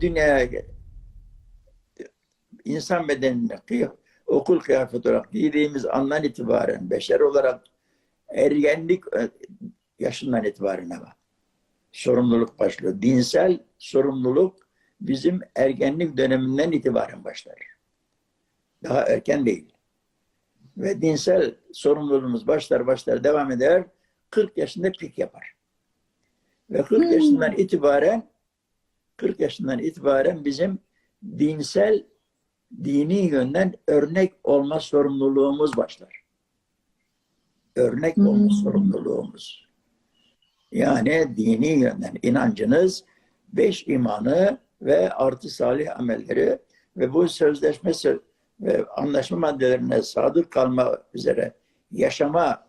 dünyaya gel- insan bedenine okul kıyafeti olarak giydiğimiz andan itibaren beşer olarak ergenlik e, yaşından itibaren ama sorumluluk başlıyor. Dinsel sorumluluk bizim ergenlik döneminden itibaren başlar. Daha erken değil. Ve dinsel sorumluluğumuz başlar başlar devam eder. 40 yaşında pik yapar. Ve 40 Hmm. yaşından itibaren 40 yaşından itibaren bizim dinsel dini yönden örnek olma sorumluluğumuz başlar. Örnek olma Hmm. sorumluluğumuz. Yani dini yönden inancınız beş imanı ve artı salih amelleri ve bu sözleşme sö- ve anlaşma maddelerine sadık kalma üzere yaşama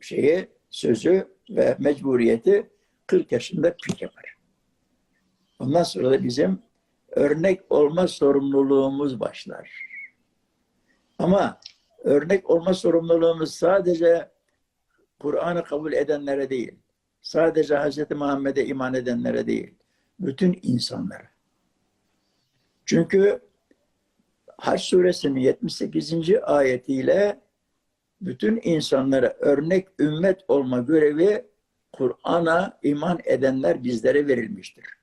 şeyi, sözü ve mecburiyeti 40 yaşında pik yapar. Ondan sonra da bizim örnek olma sorumluluğumuz başlar. Ama örnek olma sorumluluğumuz sadece Kur'an'ı kabul edenlere değil, sadece Hz. Muhammed'e iman edenlere değil, bütün insanlara. Çünkü Haç suresinin 78. ayetiyle bütün insanlara örnek ümmet olma görevi Kur'an'a iman edenler bizlere verilmiştir.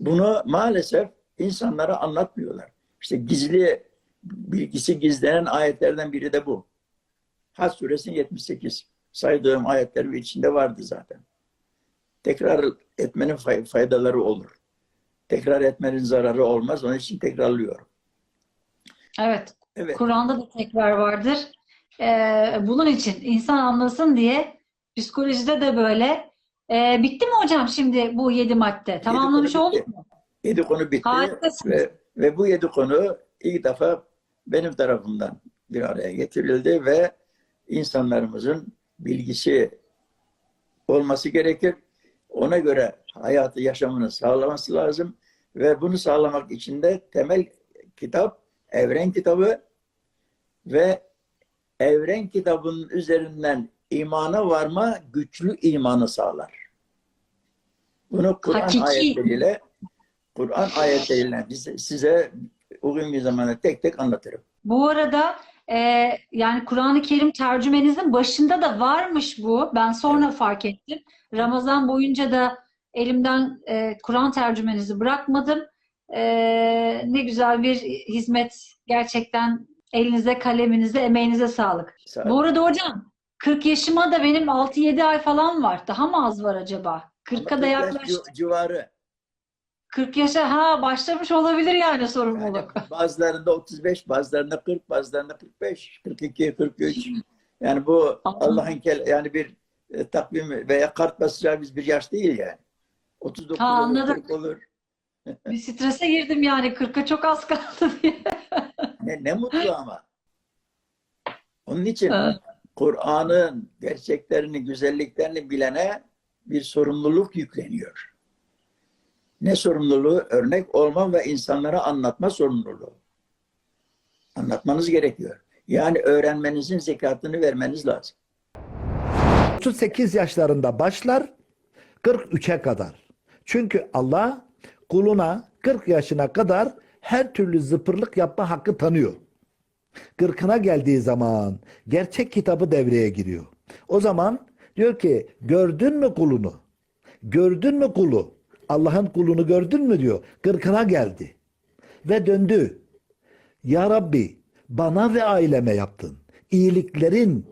Bunu maalesef insanlara anlatmıyorlar. İşte gizli bilgisi gizlenen ayetlerden biri de bu. Hac suresinin 78 saydığım ayetlerin içinde vardı zaten. Tekrar etmenin fay- faydaları olur. Tekrar etmenin zararı olmaz. Onun için tekrarlıyorum. Evet. Evet. Kur'an'da da tekrar vardır. Ee, bunun için insan anlasın diye psikolojide de böyle. Ee, bitti mi hocam şimdi bu yedi madde? Tamamlamış olduk mu? Yedi konu bitti. Harikasınız. Ve, ve bu yedi konu ilk defa benim tarafımdan bir araya getirildi ve insanlarımızın bilgisi olması gerekir. Ona göre hayatı yaşamını sağlaması lazım ve bunu sağlamak için de temel kitap Evren kitabı ve Evren kitabının üzerinden imana varma güçlü imanı sağlar. Bunu Kur'an ayetleriyle Kur'an ayetleriyle size uygun bir zamanda tek tek anlatırım. Bu arada e, yani Kur'an-ı Kerim tercümenizin başında da varmış bu. Ben sonra fark ettim. Ramazan boyunca da elimden e, Kur'an tercümenizi bırakmadım. E, ne güzel bir hizmet. Gerçekten elinize, kaleminize, emeğinize sağlık. Sağ Bu arada hocam 40 yaşıma da benim 6-7 ay falan var. Daha mı az var acaba? 40'a da Ama 40 yaş yaklaştık. ci- civarı. 40 yaşa ha başlamış olabilir yani Yani sorumluluk. bazılarında 35, bazılarında 40, bazılarında 45, 42, 43. Yani bu. Allah'ın kel yani bir e, takvim veya kart basacağımız bir yaş değil yani. 39 Ha, olur, anladım. 40 olur. Bir strese girdim yani 40'a çok az kaldı diye. Ne, ne mutlu ama. Onun için Evet. Kur'an'ın gerçeklerini, güzelliklerini bilene bir sorumluluk yükleniyor. Ne sorumluluğu? Örnek olma ve insanlara anlatma sorumluluğu. Anlatmanız gerekiyor. Yani öğrenmenizin zekatını vermeniz lazım. 38 yaşlarında başlar 43'e kadar. Çünkü Allah kuluna 40 yaşına kadar her türlü zıpırlık yapma hakkı tanıyor. 40'ına geldiği zaman gerçek kitabı devreye giriyor. O zaman diyor ki gördün mü kulunu? Gördün mü kulu? Allah'ın kulunu gördün mü diyor. 40'ına geldi. Ve döndü. Ya Rabbi bana ve aileme yaptın. İyiliklerin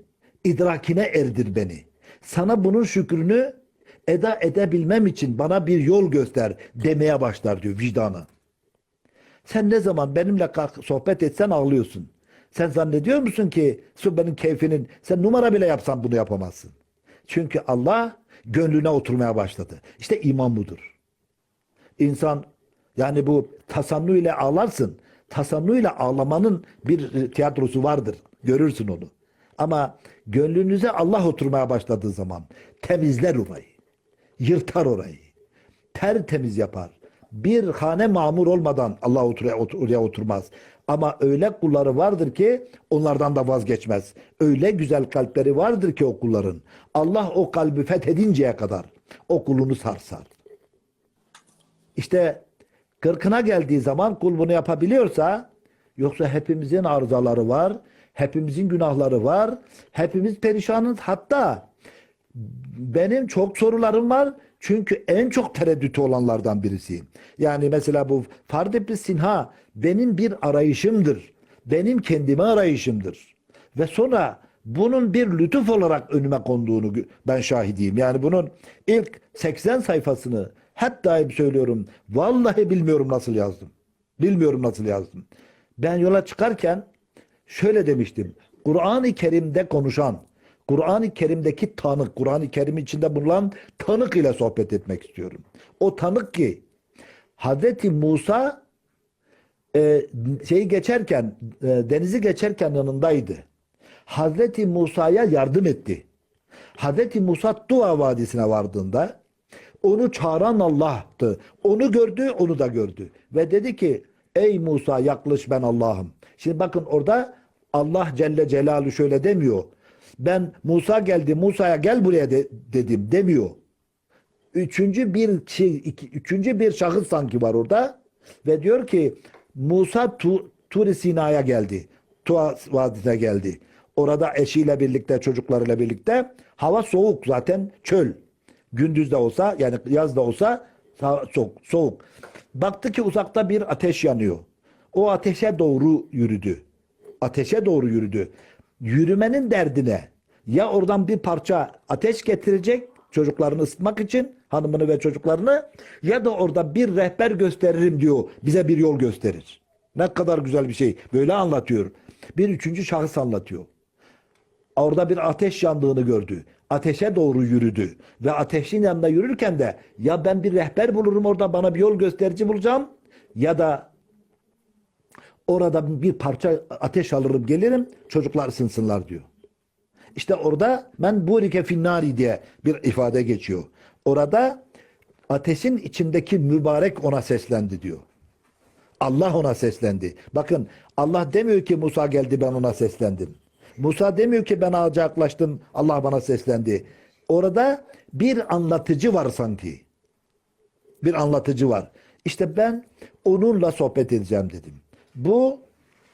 idrakine erdir beni. Sana bunun şükrünü eda edebilmem için bana bir yol göster demeye başlar diyor vicdanı. Sen ne zaman benimle sohbet etsen ağlıyorsun. Sen zannediyor musun ki benim keyfinin sen numara bile yapsan bunu yapamazsın. Çünkü Allah gönlüne oturmaya başladı. İşte iman budur. İnsan yani bu tasannu ile ağlarsın. Tasannu ile ağlamanın bir e, tiyatrosu vardır. Görürsün onu. Ama gönlünüze Allah oturmaya başladığı zaman temizler orayı. Yırtar orayı. Tertemiz yapar. Bir hane mamur olmadan Allah oraya oturmaz. Ama öyle kulları vardır ki onlardan da vazgeçmez. Öyle güzel kalpleri vardır ki o kulların. Allah o kalbi fethedinceye kadar o kulunu sarsar. İşte Kırkına geldiği zaman kul bunu yapabiliyorsa yoksa hepimizin arızaları var. Hepimizin günahları var. Hepimiz perişanız. Hatta benim çok sorularım var. Çünkü en çok tereddütü olanlardan birisiyim. Yani mesela bu Fard Sinha benim bir arayışımdır. Benim kendime arayışımdır. Ve sonra bunun bir lütuf olarak önüme konduğunu ben şahidiyim. Yani bunun ilk 80 sayfasını hep daim söylüyorum. Vallahi bilmiyorum nasıl yazdım. Bilmiyorum nasıl yazdım. Ben yola çıkarken şöyle demiştim. Kur'an-ı Kerim'de konuşan, Kur'an-ı Kerim'deki tanık, Kur'an-ı Kerim içinde bulunan tanık ile sohbet etmek istiyorum. O tanık ki Hazreti Musa e, şeyi geçerken, e, denizi geçerken yanındaydı. Hazreti Musa'ya yardım etti. Hazreti Musa Tuva Vadisi'ne vardığında onu çağıran Allah'tı. Onu gördü, onu da gördü. Ve dedi ki ey Musa yaklaş ben Allah'ım. Şimdi bakın orada Allah Celle Celaluhu şöyle demiyor. Ben Musa geldi Musa'ya gel buraya de- dedim demiyor. Üçüncü bir şey, iki, üçüncü bir şahıs sanki var orada ve diyor ki Musa tu, Tur Sina'ya geldi. Tuva Vadisi'ne geldi. Orada eşiyle birlikte çocuklarıyla birlikte hava soğuk zaten çöl. Gündüz de olsa yani yaz da olsa sa- soğuk. soğuk. Baktı ki uzakta bir ateş yanıyor. O ateşe doğru yürüdü. Ateşe doğru yürüdü. Yürümenin derdine ya oradan bir parça ateş getirecek çocuklarını ısıtmak için hanımını ve çocuklarını ya da orada bir rehber gösteririm diyor. Bize bir yol gösterir. Ne kadar güzel bir şey. Böyle anlatıyor. Bir üçüncü şahıs anlatıyor. Orada bir ateş yandığını gördü. Ateşe doğru yürüdü. Ve ateşin yanında yürürken de ya ben bir rehber bulurum orada bana bir yol gösterici bulacağım ya da orada bir parça ateş alırım gelirim çocuklar ısınsınlar diyor. İşte orada men burike finnari diye bir ifade geçiyor. Orada ateşin içindeki mübarek ona seslendi diyor. Allah ona seslendi. Bakın Allah demiyor ki Musa geldi ben ona seslendim. Musa demiyor ki ben ağaca yaklaştım Allah bana seslendi. Orada bir anlatıcı var sanki. Bir anlatıcı var. İşte ben onunla sohbet edeceğim dedim. Bu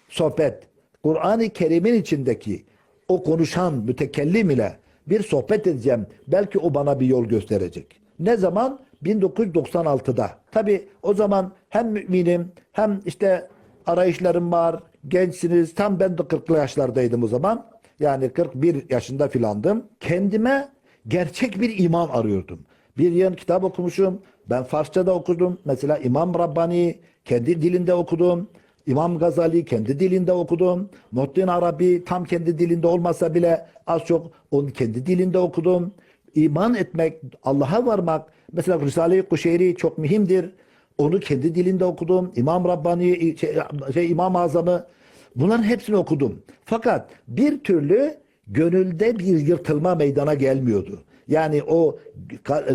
sohbet Kur'an-ı Kerim'in içindeki o konuşan mütekellim ile bir sohbet edeceğim. Belki o bana bir yol gösterecek. Ne zaman? 1996'da. Tabi o zaman hem müminim hem işte arayışlarım var. Gençsiniz. Tam ben de 40'lı yaşlardaydım o zaman. Yani 41 yaşında filandım. Kendime gerçek bir iman arıyordum. Bir yıl kitap okumuşum. Ben Farsça da okudum. Mesela İmam Rabbani kendi dilinde okudum. İmam Gazali kendi dilinde okudum. Muhittin Arabi tam kendi dilinde olmasa bile az çok onun kendi dilinde okudum. İman etmek, Allah'a varmak. Mesela Risale-i Kuşeyri çok mühimdir. Onu kendi dilinde okudum. İmam Rabbani, şey, şey, İmam Azam'ı bunların hepsini okudum. Fakat bir türlü gönülde bir yırtılma meydana gelmiyordu. Yani o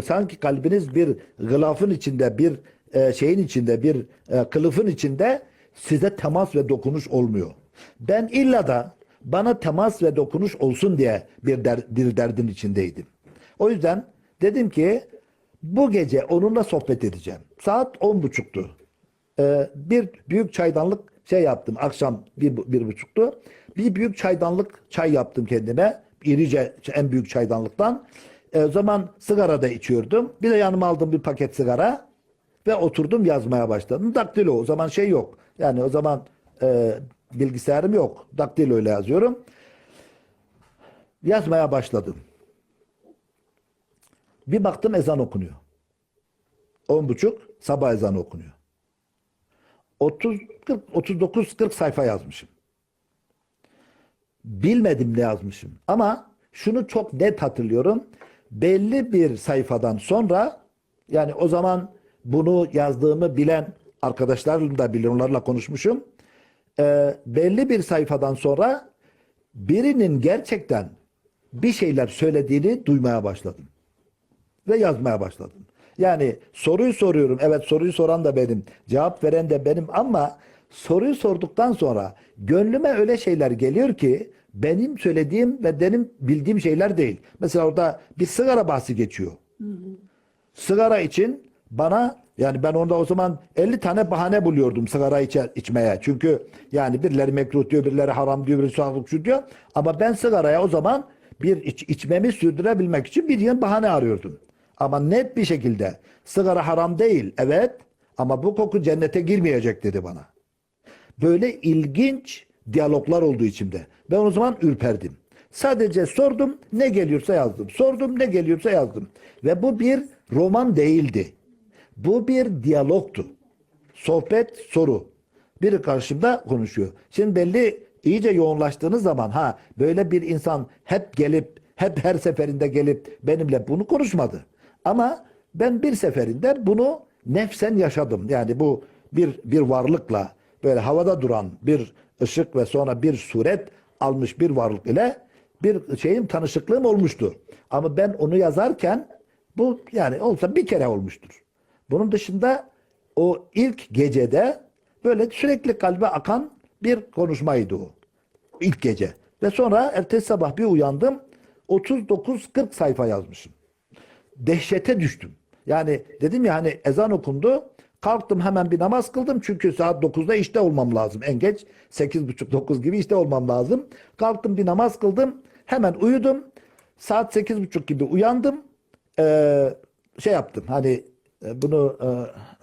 sanki kalbiniz bir gılafın içinde, bir e, şeyin içinde, bir e, kılıfın içinde size temas ve dokunuş olmuyor. Ben illa da bana temas ve dokunuş olsun diye bir, der, bir derdin içindeydim. O yüzden dedim ki bu gece onunla sohbet edeceğim. Saat on buçuktu. Ee, bir büyük çaydanlık şey yaptım. Akşam bir, bir buçuktu. Bir büyük çaydanlık çay yaptım kendime. İrice en büyük çaydanlıktan. Ee, o zaman sigara da içiyordum. Bir de yanıma aldım bir paket sigara. Ve oturdum yazmaya başladım. Daktilo o zaman şey yok. Yani o zaman e, bilgisayarım yok. Daktilo ile yazıyorum. Yazmaya başladım. Bir baktım ezan okunuyor. On buçuk sabah ezanı okunuyor. 30, 40, 39, 40 sayfa yazmışım. Bilmedim ne yazmışım. Ama şunu çok net hatırlıyorum. Belli bir sayfadan sonra yani o zaman bunu yazdığımı bilen arkadaşlarım da bilir. Onlarla konuşmuşum. Ee, belli bir sayfadan sonra birinin gerçekten bir şeyler söylediğini duymaya başladım. Ve yazmaya başladım. Yani soruyu soruyorum. Evet soruyu soran da benim. Cevap veren de benim ama soruyu sorduktan sonra gönlüme öyle şeyler geliyor ki benim söylediğim ve benim bildiğim şeyler değil. Mesela orada bir sigara bahsi geçiyor. Sigara için bana Yani ben onda o zaman 50 tane bahane buluyordum sigara içe, içmeye. Çünkü yani birileri mekruh diyor, birileri haram diyor, birileri sağlık şu diyor. Ama ben sigaraya o zaman bir iç, içmemi sürdürebilmek için bir yeni bahane arıyordum. Ama net bir şekilde sigara haram değil, evet ama bu koku cennete girmeyecek dedi bana. Böyle ilginç diyaloglar oldu içimde. Ben o zaman ürperdim. Sadece sordum, ne geliyorsa yazdım. Sordum, ne geliyorsa yazdım. Ve bu bir roman değildi. Bu bir diyalogtu. Sohbet, soru. Biri karşımda konuşuyor. Şimdi belli iyice yoğunlaştığınız zaman ha böyle bir insan hep gelip hep her seferinde gelip benimle bunu konuşmadı. Ama ben bir seferinde bunu nefsen yaşadım. Yani bu bir bir varlıkla böyle havada duran bir ışık ve sonra bir suret almış bir varlık ile bir şeyim tanışıklığım olmuştu. Ama ben onu yazarken bu yani olsa bir kere olmuştur. Bunun dışında o ilk gecede böyle sürekli kalbe akan bir konuşmaydı o. İlk gece. Ve sonra ertesi sabah bir uyandım. 39-40 sayfa yazmışım. Dehşete düştüm. Yani dedim ya hani ezan okundu. Kalktım hemen bir namaz kıldım. Çünkü saat 9'da işte olmam lazım. En geç 8.30-9 gibi işte olmam lazım. Kalktım bir namaz kıldım. Hemen uyudum. Saat 8.30 gibi uyandım. Ee, şey yaptım. Hani bunu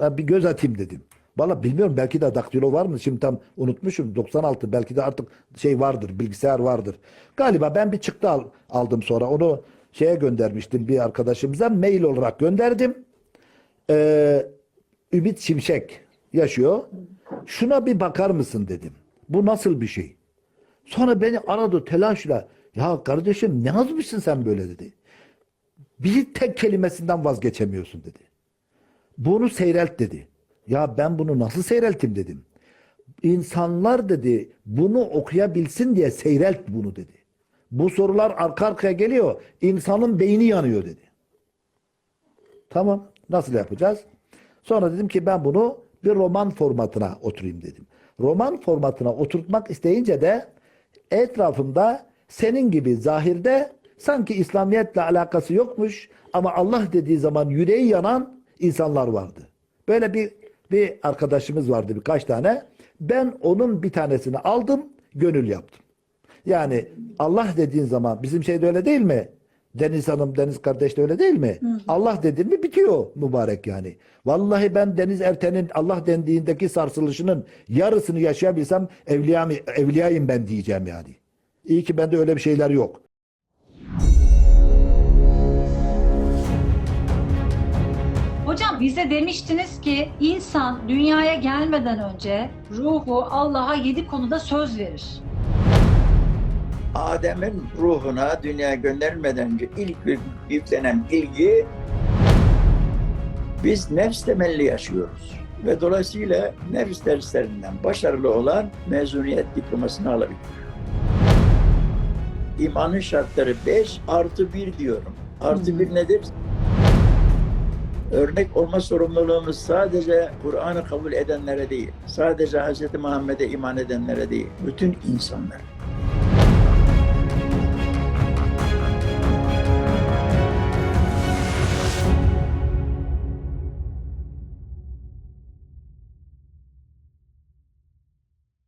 e, bir göz atayım dedim. Valla bilmiyorum belki de daktilo var mı? Şimdi tam unutmuşum. 96 belki de artık şey vardır. Bilgisayar vardır. Galiba ben bir çıktı al- aldım sonra. Onu şeye göndermiştim bir arkadaşımıza. Mail olarak gönderdim. Ee, Ümit Şimşek yaşıyor. Şuna bir bakar mısın dedim. Bu nasıl bir şey? Sonra beni aradı telaşla. Ya kardeşim ne yazmışsın sen böyle dedi. Bir tek kelimesinden vazgeçemiyorsun dedi. Bunu seyrelt dedi. Ya ben bunu nasıl seyreltim dedim. İnsanlar dedi bunu okuyabilsin diye seyrelt bunu dedi. Bu sorular arka arkaya geliyor. İnsanın beyni yanıyor dedi. Tamam nasıl yapacağız? Sonra dedim ki ben bunu bir roman formatına oturayım dedim. Roman formatına oturtmak isteyince de etrafımda senin gibi zahirde sanki İslamiyetle alakası yokmuş ama Allah dediği zaman yüreği yanan insanlar vardı. Böyle bir bir arkadaşımız vardı birkaç tane. Ben onun bir tanesini aldım, gönül yaptım. Yani Allah dediğin zaman bizim şeyde öyle değil mi? Deniz Hanım, Deniz kardeş de öyle değil mi? Allah dedin mi bitiyor mübarek yani. Vallahi ben Deniz Erten'in Allah dendiğindeki sarsılışının yarısını yaşayabilsem evliya, evliyayım ben diyeceğim yani. İyi ki bende öyle bir şeyler yok. Bize demiştiniz ki insan dünyaya gelmeden önce ruhu Allah'a yedi konuda söz verir. Adem'in ruhuna dünyaya gönderilmeden önce ilk yüklenen bilgi biz nefs temelli yaşıyoruz. Ve dolayısıyla nefs derslerinden başarılı olan mezuniyet diplomasını alabilir. İmanın şartları 5 artı 1 diyorum. Artı 1 nedir? Örnek olma sorumluluğumuz sadece Kur'an'ı kabul edenlere değil, sadece Hz. Muhammed'e iman edenlere değil, bütün insanlar.